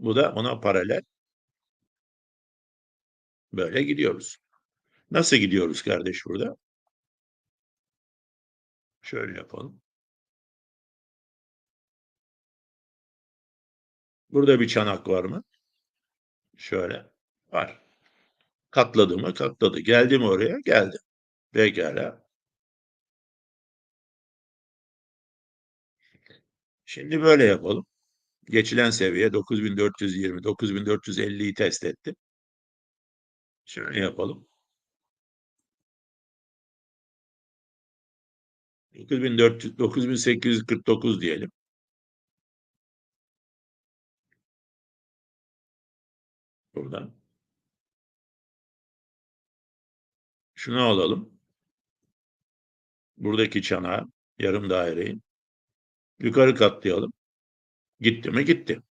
Bu da ona paralel. Böyle gidiyoruz. Nasıl gidiyoruz kardeş burada? Şöyle yapalım. Burada bir çanak var mı? Şöyle. Var. Katladı mı? Katladı. Geldi mi oraya? Geldi. Pekala. Şimdi böyle yapalım. Geçilen seviye 9420, 9450'yi test etti. Şöyle yapalım. 9400, 9849 diyelim. Buradan. Şunu alalım. Buradaki çanağı, yarım daireyi yukarı katlayalım. Gitti mi? Gitti.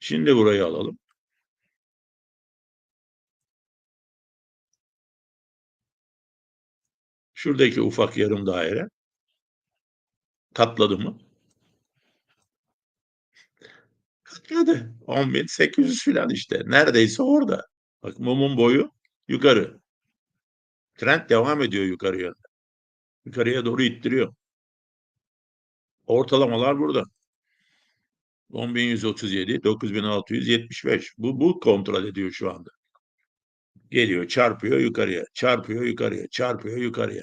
Şimdi burayı alalım. Şuradaki ufak yarım daire katladı mı? Katladı. 10.800 falan işte. Neredeyse orada. Bak mumun boyu yukarı. Trend devam ediyor yukarıya. Yukarıya doğru ittiriyor. Ortalamalar burada. 10.137, 9.675. Bu, bu kontrol ediyor şu anda. Geliyor, çarpıyor yukarıya, çarpıyor yukarıya, çarpıyor yukarıya.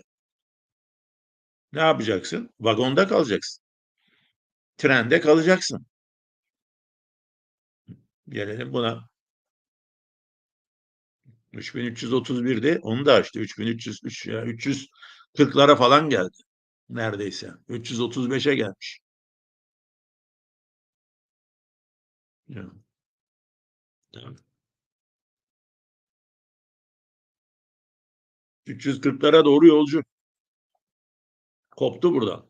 Ne yapacaksın? Vagonda kalacaksın. Trende kalacaksın. Gelelim buna. 3331'de onu da açtı. 3303 ya 340'lara falan geldi. Neredeyse. 335'e gelmiş. Tamam. 340'lara doğru yolcu. Koptu buradan.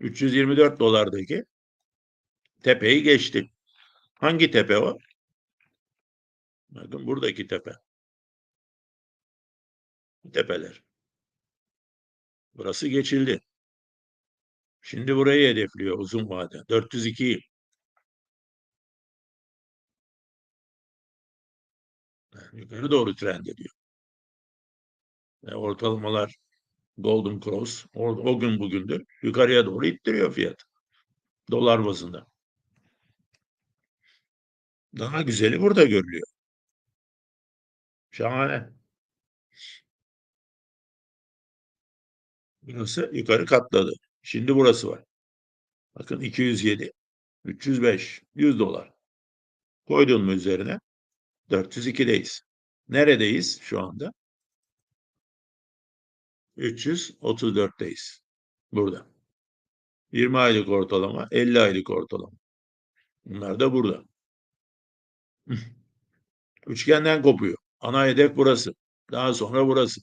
324 dolardaki tepeyi geçti. Hangi tepe o? Bakın buradaki tepe. Tepeler. Burası geçildi. Şimdi burayı hedefliyor uzun vade. 402'yi. Yani yukarı doğru trend ediyor. Ve ortalamalar Golden Cross o, o gün bugündür yukarıya doğru ittiriyor fiyat. Dolar bazında. Daha güzeli burada görülüyor. Şahane. Burası yukarı katladı. Şimdi burası var. Bakın 207, 305, 100 dolar. Koydun mu üzerine? 402'deyiz. Neredeyiz şu anda? 334'teyiz. Burada. 20 aylık ortalama, 50 aylık ortalama. Bunlar da burada. Üçgenden kopuyor. Ana hedef burası. Daha sonra burası.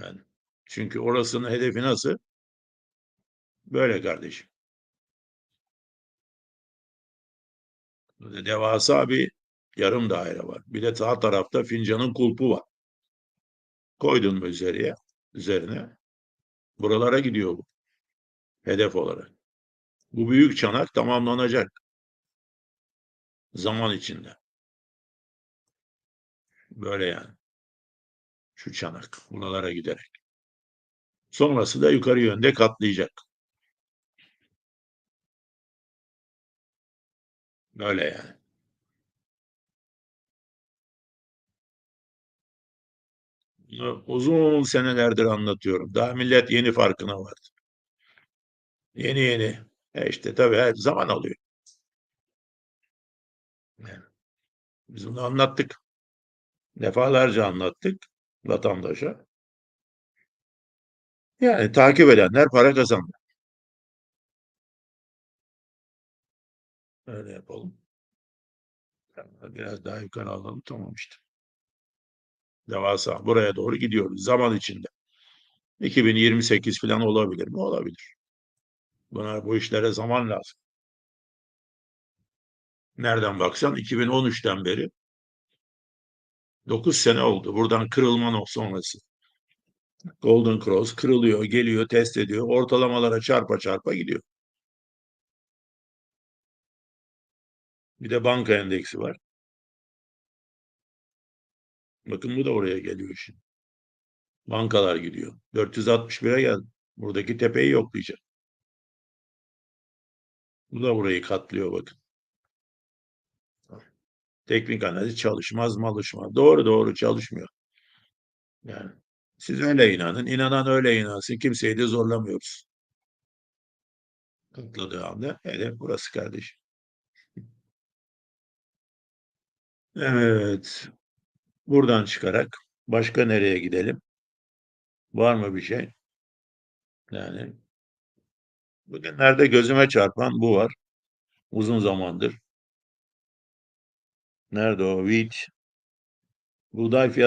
Yani çünkü orasının hedefi nasıl? Böyle kardeşim. Devasa bir yarım daire var. Bir de sağ tarafta fincanın kulpu var. Koydun mu üzeriye, üzerine buralara gidiyor bu. Hedef olarak. Bu büyük çanak tamamlanacak. Zaman içinde. Böyle yani. Şu çanak buralara giderek. Sonrası da yukarı yönde katlayacak. Böyle yani. Uzun senelerdir anlatıyorum. Daha millet yeni farkına vardı. Yeni yeni. E işte tabii her zaman. Yani biz bunu anlattık. Defalarca anlattık vatandaşa. Yani takip edenler para kazandı. Öyle yapalım. Biraz daha yukarı alalım. Tamam işte. Devasa. Buraya doğru gidiyoruz. Zaman içinde. 2028 falan olabilir mi? Olabilir. Buna bu işlere zaman lazım. Nereden baksan 2013'ten beri 9 sene oldu. Buradan kırılma sonrası. Golden Cross kırılıyor, geliyor, test ediyor. Ortalamalara çarpa çarpa gidiyor. Bir de banka endeksi var. Bakın bu da oraya geliyor şimdi. Bankalar gidiyor. 461'e geldi. Buradaki tepeyi yoklayacak. Bu da burayı katlıyor bakın. Teknik analiz çalışmaz malışmaz. Doğru doğru çalışmıyor. Yani siz öyle inanın. inanan öyle inansın. Kimseyi de zorlamıyoruz. Katladığı anda hedef burası kardeşim. Evet. Buradan çıkarak başka nereye gidelim? Var mı bir şey? Yani bugünlerde gözüme çarpan bu var. Uzun zamandır. Nerede o? Wheat. Buğday fiyatı